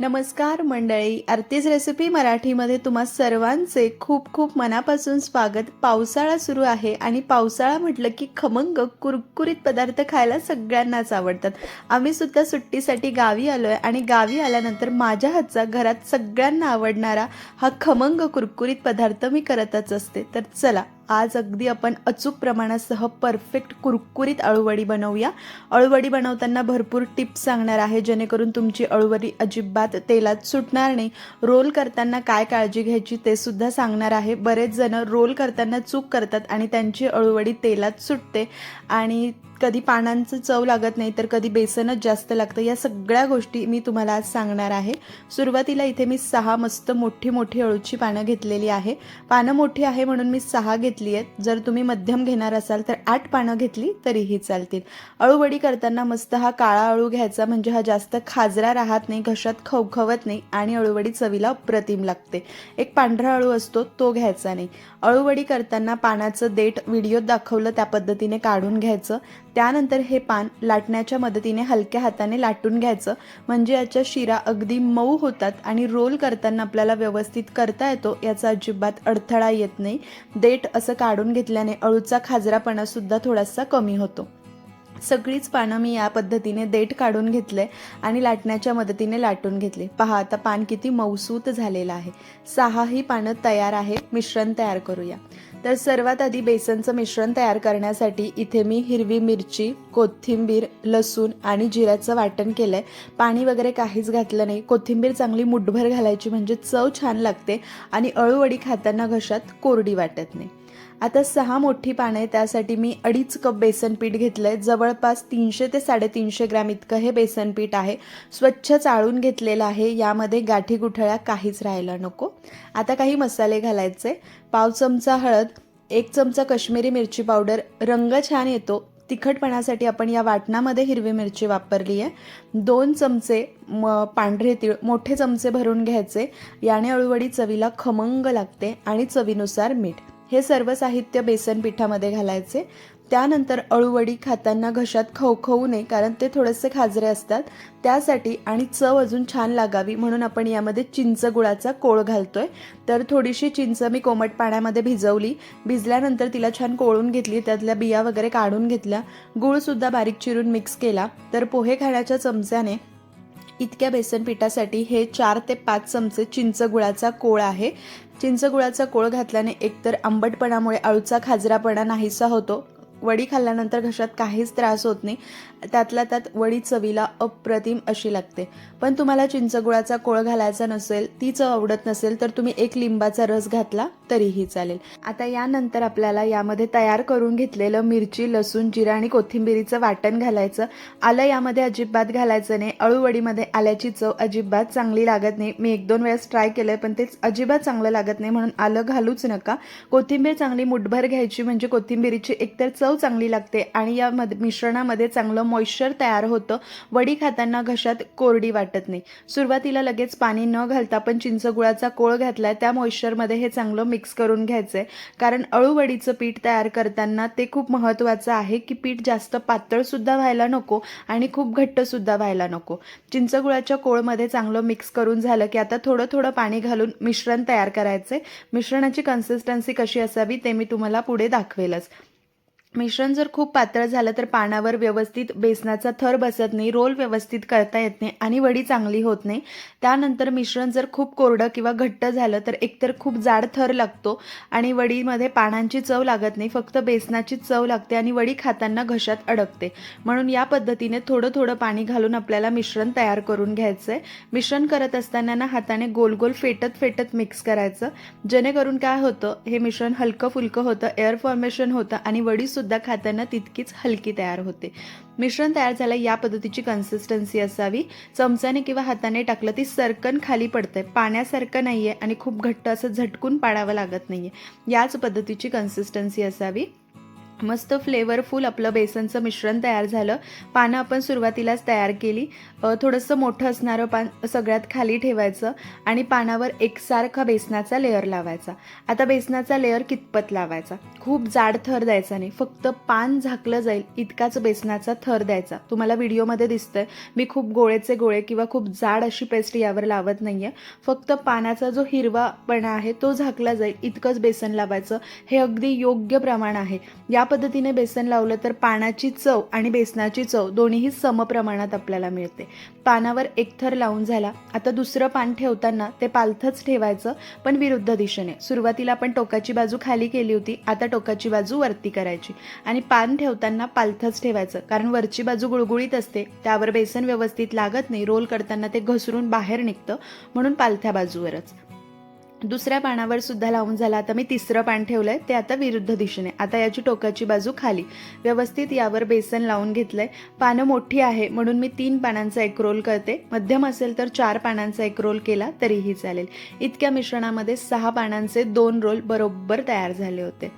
नमस्कार मंडळी आरतीज रेसिपी मराठीमध्ये तुम्हा सर्वांचे खूप खूप मनापासून स्वागत. पावसाळा सुरू आहे आणि पावसाळा म्हटलं की खमंग कुरकुरीत पदार्थ खायला सगळ्यांनाच आवडतात. आम्ही सुद्धा सुट्टीसाठी गावी आलो आहे आणि गावी आल्यानंतर माझ्या हातचा घरात सगळ्यांना आवडणारा हा खमंग कुरकुरीत पदार्थ मी करतच असते. तर चला आज अगदी आपण अचूक प्रमाणासह परफेक्ट कुरकुरीत अळूवडी बनवूया. अळूवडी बनवताना भरपूर टिप्स सांगणार आहे. जेणेकरून तुमची अळूवडी अजिबात तेलात सुटणार नाही. रोल करताना काय काळजी घ्यायची ते सुद्धा सांगणार आहे. बरेच जण रोल करताना चूक करतात आणि त्यांची अळूवडी तेलात सुटते. आणि कधी पानांचं चव लागत नाही तर कधी बेसनच जास्त लागतं. या सगळ्या गोष्टी मी तुम्हाला आज सांगणार आहे. सुरुवातीला इथे मी सहा मस्त मोठी मोठी अळूची पानं घेतलेली आहे. पानं मोठी आहे म्हणून मी सहा घेतली आहेत. जर तुम्ही मध्यम घेणार असाल तर आठ पानं घेतली तरीही चालतील. अळूवडी करताना मस्त हा काळा अळू घ्यायचा म्हणजे हा जास्त खाजरा राहत नाही घशात खवखवत नाही आणि अळूवडी चवीला अप्रतिम लागते. एक पांढरा अळू असतो तो घ्यायचा नाही. अळूवडी करताना पानाचं देठ व्हिडिओत दाखवलं त्या पद्धतीने काढून घ्यायचं. त्यानंतर हे पान लाटण्याच्या मदतीने हलक्या हाताने लाटून घ्यायचं. म्हणजे याच्या शिरा अगदी मऊ होतात आणि रोल करताना आपल्याला व्यवस्थित करता येतो याचा अजिबात अडथळा येत नाही. देठ असं काढून घेतल्याने अळूचा खाजरापणासुद्धा थोडासा कमी होतो. सगळीच पानं मी या पद्धतीने देठ काढून घेतले आणि लाटण्याच्या मदतीने लाटून घेतले. पहा आता पान किती मऊसूत झालेलं आहे. सहाही पानं तयार आहे मिश्रण तयार करूया. तर सर्वात आधी बेसनचं मिश्रण तयार करण्यासाठी इथे मी हिरवी मिरची कोथिंबीर लसूण आणि जिऱ्याचं वाटण केलं आहे पाणी वगैरे काहीच घातलं नाही. कोथिंबीर चांगली मुठभर घालायची म्हणजे चव छान लागते आणि अळूवडी खाताना घशात कोरडी वाटत नाही. आता सहा मोठी पानं आहे त्यासाठी मी अडीच कप बेसन पीठ घेतलं आहे जवळपास तीनशे ते साडेतीनशे ग्रॅम इतकं हे बेसन पीठ आहे. स्वच्छ चाळून घेतलेलं आहे. यामध्ये गाठी गुठळ्या काहीच राहायला नको. आता काही मसाले घालायचे. पाव चमचा हळद एक चमचा कश्मीरी मिरची पावडर. रंग छान येतो. तिखटपणासाठी आपण या वाटणामध्ये हिरवी मिरची वापरली आहे दोन चमचे म पांढरे तीळ मोठे चमचे भरून घ्यायचे. याने अळूवडी चवीला खमंग लागते आणि चवीनुसार मीठ. हे सर्व साहित्य बेसन पिठामध्ये घालायचे. त्यानंतर अळूवडी खाताना घशात खवखवू नये कारण ते थोडेसे खाजरे असतात. त्यासाठी आणि चव अजून छान लागावी म्हणून आपण यामध्ये चिंच गुळाचा कोळ घालतोय. तर थोडीशी चिंच मी कोमट पाण्यामध्ये भिजवली. भिजल्यानंतर तिला छान कोळून घेतली. त्यातल्या बिया वगैरे काढून घेतल्या. गुळसुद्धा बारीक चिरून मिक्स केला. तर पोहे खाण्याच्या चमच्याने इतक्या बेसन पिठासाठी हे चार ते पाच चमचे चिंच गुळाचा कोळ आहे. चिंचगुळाचा कोळ घातल्याने एकतर आंबटपणामुळे अळूचा खाजरापणा नाहीसा होतो. वडी खाल्ल्यानंतर घशात काहीच त्रास होत नाही. त्यातल्या त्यात वडी चवीला अप्रतिम अशी लागते. पण तुम्हाला चिंचगुळाचा कोळ घालायचा नसेल ती चव आवडत नसेल तर तुम्ही एक लिंबाचा रस घातला तरीही चालेल. आता यानंतर आपल्याला यामध्ये तयार करून घेतलेलं मिरची लसूण जिरा आणि कोथिंबिरीचं वाटण घालायचं. आलं यामध्ये अजिबात घालायचं नाही. अळूवडीमध्ये आल्याची चव अजिबात चांगली लागत नाही. मी एक दोन वेळेस ट्राय केलं आहे पण तेच अजिबात चांगलं लागत नाही म्हणून आलं घालूच नका. कोथिंबीर चांगली मुठभर घ्यायची म्हणजे कोथिंबिरीची एकतर चव चांगली लागते आणि या मध्ये मिश्रणामध्ये चांगलं मॉइश्चर तयार होतं. वडी खाताना घशात कोरडी वाटत नाही. सुरुवातीला लगेच पाणी न घालता पण चिंचगुळाचा कोळ घातलाय त्या मॉइश्चरमध्ये हे चांगलं मिक्स करून घ्यायचं आहे कारण अळूवडीचं पीठ तयार करताना ते खूप महत्त्वाचं आहे की पीठ जास्त पातळसुद्धा व्हायला नको आणि खूप घट्टसुद्धा व्हायला नको. चिंचगुळाच्या कोळमध्ये चांगलं मिक्स करून झालं की आता थोडं थोडं पाणी घालून मिश्रण तयार करायचं आहे मिश्रणाची कन्सिस्टन्सी कशी असावी ते मी तुम्हाला पुढे दाखवेलच. मिश्रण जर खूप पातळ झालं तर पानावर व्यवस्थित बेसनाचा थर बसत नाही रोल व्यवस्थित करता येत नाही आणि वडी चांगली होत नाही. त्यानंतर मिश्रण जर खूप कोरडं किंवा घट्ट झालं तर एकतर खूप जाड थर लागतो आणि वडीमध्ये पानांची चव लागत नाही फक्त बेसनाची चव लागते आणि वडी खाताना घशात अडकते. म्हणून या पद्धतीने थोडं थोडं पाणी घालून आपल्याला मिश्रण तयार करून घ्यायचं आहे मिश्रण करत असताना ना हाताने गोल गोल फेटत फेटत मिक्स करायचं. जेणेकरून काय होतं हे मिश्रण हलकं फुलकं होतं एअर फॉर्मेशन होतं आणि वडीसुद्धा सुद्धा खाताना तितकीच हलकी तयार होते. मिश्रण तयार झालं या पद्धतीची कन्सिस्टन्सी असावी. चमचाने किंवा हाताने टाकलं ती सरकन खाली पडतंय. पाण्यासारखं नाही आहे आणि खूप घट्ट असं झटकून पाडावं लागत नाही आहे याच पद्धतीची कन्सिस्टन्सी असावी. मस्त फ्लेवरफुल आपलं बेसनचं मिश्रण तयार झालं. पानं आपण सुरुवातीलाच तयार केली. थोडंसं मोठं असणारं पान सगळ्यात खाली ठेवायचं आणि पानावर एकसारखा बेसनाचा लेअर लावायचा. आता बेसनाचा लेअर कितपत लावायचा? खूप जाड थर द्यायचा नाही. फक्त पान झाकलं जाईल इतकाच बेसनाचा थर द्यायचा. तुम्हाला व्हिडिओमध्ये दिसतंय. मी खूप गोळेचे गोळे किंवा खूप जाड अशी पेस्ट यावर लावत नाही आहे फक्त पानाचा जो हिरवापणा आहे तो झाकला जाईल. इतकंच बेसन लावायचं. हे अगदी योग्य प्रमाण आहे. या पद्धतीने बेसन लावलं तर पानाची चव आणि बेसनाची चव दोन्हीही समप्रमाणात आपल्याला मिळते. पानावर एक थर लावून झाला. आता दुसरं पान ठेवताना ते पालथंच ठेवायचं पण विरुद्ध दिशेने. सुरुवातीला आपण टोकाची बाजू खाली केली होती आता टोकाची बाजू वरती करायची. आणि पान ठेवताना पालथंच ठेवायचं कारण वरची बाजू गुळगुळीत असते त्यावर बेसन व्यवस्थित लागत नाही रोल करताना ते घसरून बाहेर निघतं म्हणून पालथ्या बाजूवरच. दुसऱ्या पानावर सुद्धा लावून झाला. आता मी तिसरं पान ठेवलं आहे ते आता विरुद्ध दिशेने. आता याची टोकाची बाजू खाली. व्यवस्थित यावर बेसन लावून घेतलं आहे पानं मोठी आहे म्हणून मी तीन पानांचा एक रोल करते. मध्यम असेल तर चार पानांचा एक रोल केला तरीही चालेल. इतक्या मिश्रणामध्ये सहा पानांचे दोन रोल बरोबर तयार झाले होते.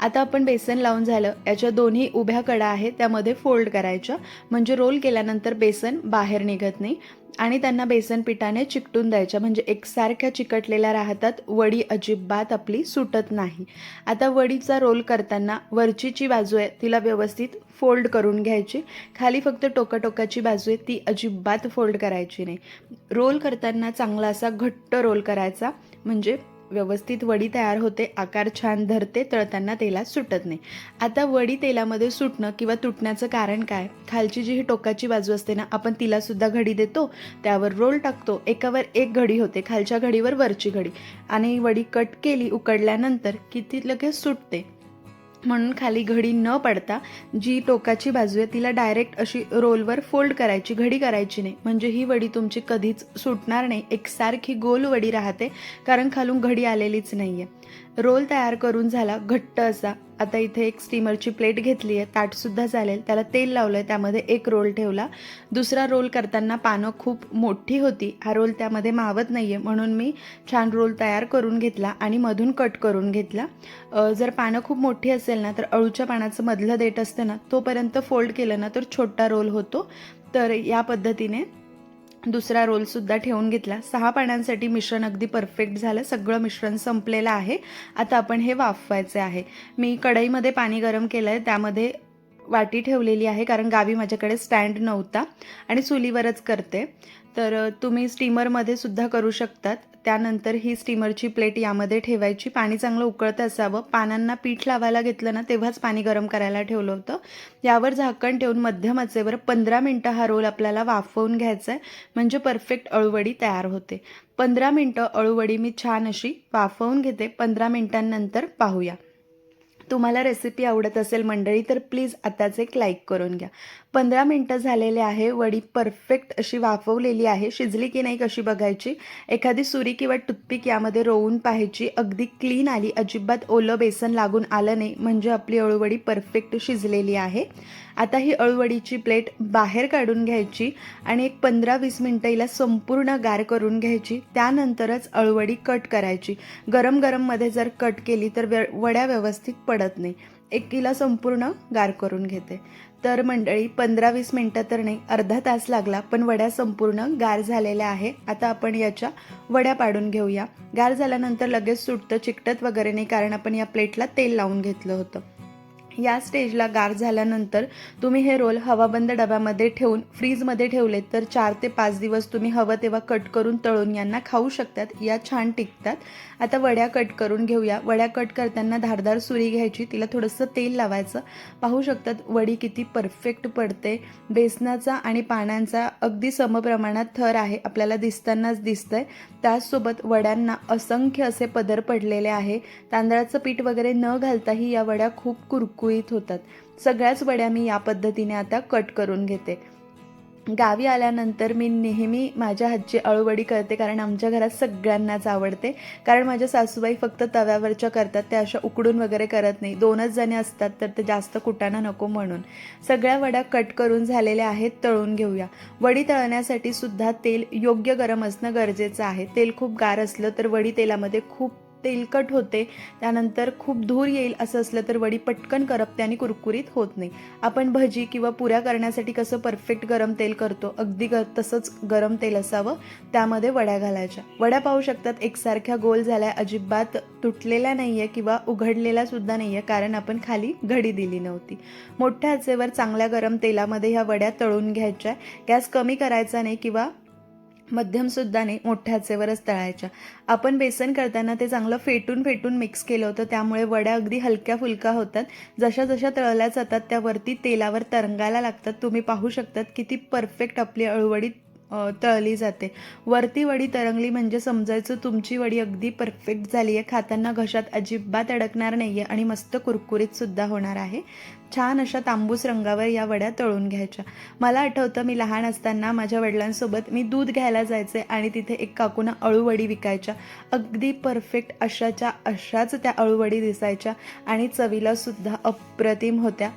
आता आपण बेसन लावून झालं. याच्या दोन्ही उभ्या कडा आहेत त्यामध्ये फोल्ड करायच्या म्हणजे रोल केल्यानंतर बेसन बाहेर निघत नाही. आणि त्यांना बेसन पिठाने चिकटून द्यायच्या म्हणजे एकसारख्या चिकटलेल्या राहतात. वडी अजिबात आपली सुटत नाही. आता वडीचा रोल करताना वरची जी बाजू आहे तिला व्यवस्थित फोल्ड करून घ्यायची. खाली फक्त टोकाटोकाची बाजू आहे ती अजिबात फोल्ड करायची नाही. रोल करताना चांगला असा घट्ट रोल करायचा. म्हणजे व्यवस्थित वडी तयार होते आकार छान धरते तळताना तेलात सुटत नाही. आता वडी तेलामध्ये सुटणं किंवा तुटण्याचं कारण काय? खालची जी ही टोकाची बाजू असते ना आपण तिला सुद्धा घडी देतो त्यावर रोल टाकतो एकावर एक घडी होते खालच्या घडीवर वरची घडी. आणि वडी कट केली उकडल्यानंतर की ती लगेच सुटते? म्हणून खाली घडी न पडता जी टोकाची बाजू आहे तिला डायरेक्ट अशी रोलवर फोल्ड करायची घडी करायची नाही. म्हणजे ही वडी तुमची कधीच सुटणार नाही. एकसारखी गोल वडी राहते कारण खालून घडी आलेलीच नाही आहे रोल तयार करून झाला घट्ट असा. आता इथे एक स्टीमरची प्लेट घेतली आहे. ताटसुद्धा चालेल. त्याला तेल लावलं आहे त्यामध्ये एक रोल ठेवला. दुसरा रोल करताना पानं खूप मोठी होती. हा रोल त्यामध्ये मावत नाही आहे म्हणून मी छान रोल तयार करून घेतला आणि मधून कट करून घेतला. जर पानं खूप मोठी असेल ना तर अळूच्या पानाचं मधलं देठ असतं ना तोपर्यंत फोल्ड केलं ना तर छोटा रोल होतो. तर या पद्धतीने दुसरा रोलसुद्धा ठेवून घेतला. सहा पाण्यासाठी मिश्रण अगदी परफेक्ट झालं. सगळं मिश्रण संपलेलं आहे. आता आपण हे वाफवायचे आहे. मी कढईमध्ये पाणी गरम केलं आहे त्यामध्ये वाटी ठेवलेली आहे कारण गावी माझ्याकडे स्टँड नव्हता. आणि चुलीवरच करते. तर तुम्ही स्टीमरमध्ये सुद्धा करू शकतात. त्यानंतर ही स्टीमरची प्लेट यामध्ये ठेवायची. पाणी चांगलं उकळतं असावं. पानांना पीठ लावायला घेतलं ना तेव्हाच पाणी गरम करायला ठेवलं होतं. यावर झाकण ठेवून मध्यम आचेवर पंधरा मिनटं हा रोल आपल्याला वाफवून घ्यायचा आहे म्हणजे परफेक्ट अळूवडी तयार होते. पंधरा मिनटं अळूवडी मी छान अशी वाफवून घेते. पंधरा मिनटांनंतर पाहूया. तुम्हाला रेसिपी आवडत असेल मंडळी तर प्लीज आताच एक लाईक करून घ्या. पंधरा मिनटं झालेले आहे. वडी परफेक्ट अशी वाफवलेली आहे. शिजली की नाही कशी बघायची? एखादी सुरी किंवा टुथपिक यामध्ये रोवून पाहायची. अगदी क्लीन आली. अजिबात ओलं बेसन लागून आलं नाही. म्हणजे आपली अळूवडी परफेक्ट शिजलेली आहे. आता ही अळूवडीची प्लेट बाहेर काढून घ्यायची आणि एक पंधरा वीस मिनटं हिला संपूर्ण गार करून घ्यायची. त्यानंतरच अळूवडी कट करायची. गरम गरममध्ये जर कट केली तर व्य वड्या व्यवस्थित पडत नाही. एकीला संपूर्ण गार करून घेते. तर मंडळी पंधरा वीस मिनटं तर नाही अर्धा तास लागला पण वड्या संपूर्ण गार झालेल्या आहे. आता आपण याच्या वड्या पाडून घेऊया. गार झाल्यानंतर लगेच सुटतं चिकटत वगैरे नाही कारण आपण या प्लेटला तेल लावून घेतलं होतं. या स्टेजला गार झाल्यानंतर तुम्ही हे रोल हवाबंद डब्यामध्ये ठेवून फ्रीजमध्ये ठेवले तर चार ते पाच दिवस तुम्ही हवं तेव्हा कट करून तळून यांना खाऊ शकतात. या छान टिकतात. आता वड्या कट करून घेऊया. वड्या कट करताना धारदार सुरी घ्यायची. तिला थोडंसं तेल लावायचं. पाहू शकतात वडी किती परफेक्ट पडते. बेसनाचा आणि पानांचा अगदी समप्रमाणात थर आहे. आपल्याला दिसतानाच दिसतंय. त्याचसोबत वड्यांना असंख्य असे पदर पडलेले आहे. तांदळाचं पीठ वगैरे न घालताही या वड्या खूप कुरकुर कुळकुळीत होतात. सगळ्याच वड्या मी या पद्धतीने आता कट करून घेते. गावी आल्यानंतर मी नेहमी माझ्या हातची अळूवडी करते कारण आमच्या घरात सगळ्यांनाच आवडते. कारण माझ्या सासूबाई फक्त तव्यावरच्या करतात त्या अशा उकडून वगैरे करत नाही. दोनच जणे असतात तर ते जास्त कुटाणा नको म्हणून. सगळ्या वड्या कट करून झालेल्या आहेत तळून घेऊया. वडी तळण्यासाठी सुद्धा तेल योग्य गरम असणं गरजेचं आहे. तेल खूप गार असलं तर वडी तेलामध्ये खूप तेलकट होते. त्यानंतर खूप धूर येईल असं असलं तर वडी पटकन करपते आणि कुरकुरीत होत नाही. आपण भजी किंवा पुऱ्या करण्यासाठी कसं परफेक्ट गरम तेल करतो? अगदी ग तसंच गरम तेल असावं. त्यामध्ये वड्या घालायच्या. वड्या पाहू शकतात एकसारख्या गोल झाल्या अजिबात तुटलेल्या नाही आहे किंवा उघडलेल्या सुद्धा नाही आहे कारण आपण खाली घडी दिली नव्हती. मोठ्या आचेवर चांगल्या गरम तेलामध्ये ह्या वड्या तळून घ्यायच्या. गॅस कमी करायचा नाही किंवा मध्यमसुद्धा नाही मोठ्या तळायच्या. आपण बेसन करताना ते चांगलं फेटून फेटून मिक्स केलं होतं. त्यामुळे वड्या अगदी हलक्या फुलक्या होतात. जशा जशा तळल्या जातात त्यावरती तेलावर तरंगायला लागतात. तुम्ही पाहू शकतात किती परफेक्ट आपली अळूवडी तळली जाते. वरती वडी तरंगली म्हणजे समजायचं तुमची वडी अगदी परफेक्ट झाली आहे. खाताना घशात अजिबात अडकणार नाही आहे आणि मस्त कुरकुरीतसुद्धा होणार आहे. छान अशा तांबूस रंगावर या वड्या तळून घ्यायच्या. मला आठवतं मी लहान असताना माझ्या वडिलांसोबत मी दूध घ्यायला जायचे आणि तिथे एक काकूना अळूवडी विकायच्या. अगदी परफेक्ट अशाच्या अशाच त्या अळूवडी दिसायच्या आणि चवीला सुद्धा अप्रतिम होत्या.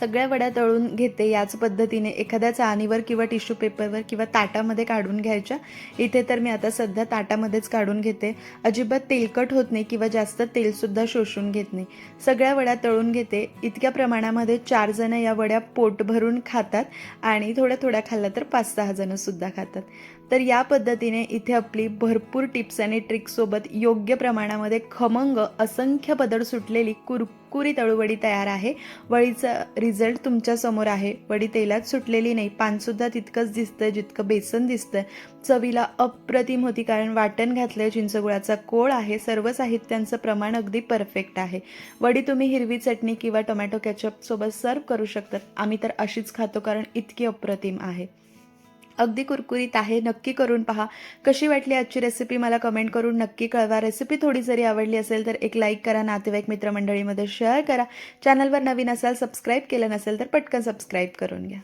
सगळ्या वड्या तळून घेते याच पद्धतीने. एखाद्या चाळणीवर किंवा टिश्यू पेपरवर किंवा ताटामध्ये काढून घ्यायच्या. इथे तर मी आता सध्या ताटामध्येच काढून घेते. अजिबात तेलकट होत नाही किंवा जास्त तेलसुद्धा शोषून घेत नाही. सगळ्या वड्या तळून घेते. इतक्या प्रमाणामध्ये चार जण या वड्या पोट भरून खातात आणि थोड्या थोड्या खाल्ल्या तर पाच सहा जणंसुद्धा खातात. तर या पद्धतीने इथे आपली भरपूर टिप्स आणि ट्रिक्ससोबत योग्य प्रमाणामध्ये खमंग असंख्य पदर सुटलेली कुरी तळूवडी तयार आहे. वडीचा रिझल्ट तुमच्यासमोर आहे. वडी तेलात सुटलेली नाही. पानसुद्धा तितकंच दिसतंय जितकं बेसन दिसतंय. चवीला अप्रतिम होती कारण वाटण घातलंय. चिंचगुळाचा कोळ आहे. सर्व साहित्यांचं प्रमाण अगदी परफेक्ट आहे. वडी तुम्ही हिरवी चटणी किंवा टोमॅटो केचपसोबत सर्व करू शकतात. आम्ही तर अशीच खातो कारण इतकी अप्रतिम आहे. अगदी कुरकुरीत आहे नक्की करून पहा. कशी वाटली आजची रेसिपी मला कमेंट करून नक्की कळवा. रेसिपी थोडी जरी आवडली असेल तर एक लाईक करा नातेवाईक मित्रमंडळीमध्ये शेअर करा. चॅनलवर नवीन असाल सबस्क्राईब केलं नसेल तर पटकन सबस्क्राईब करून घ्या.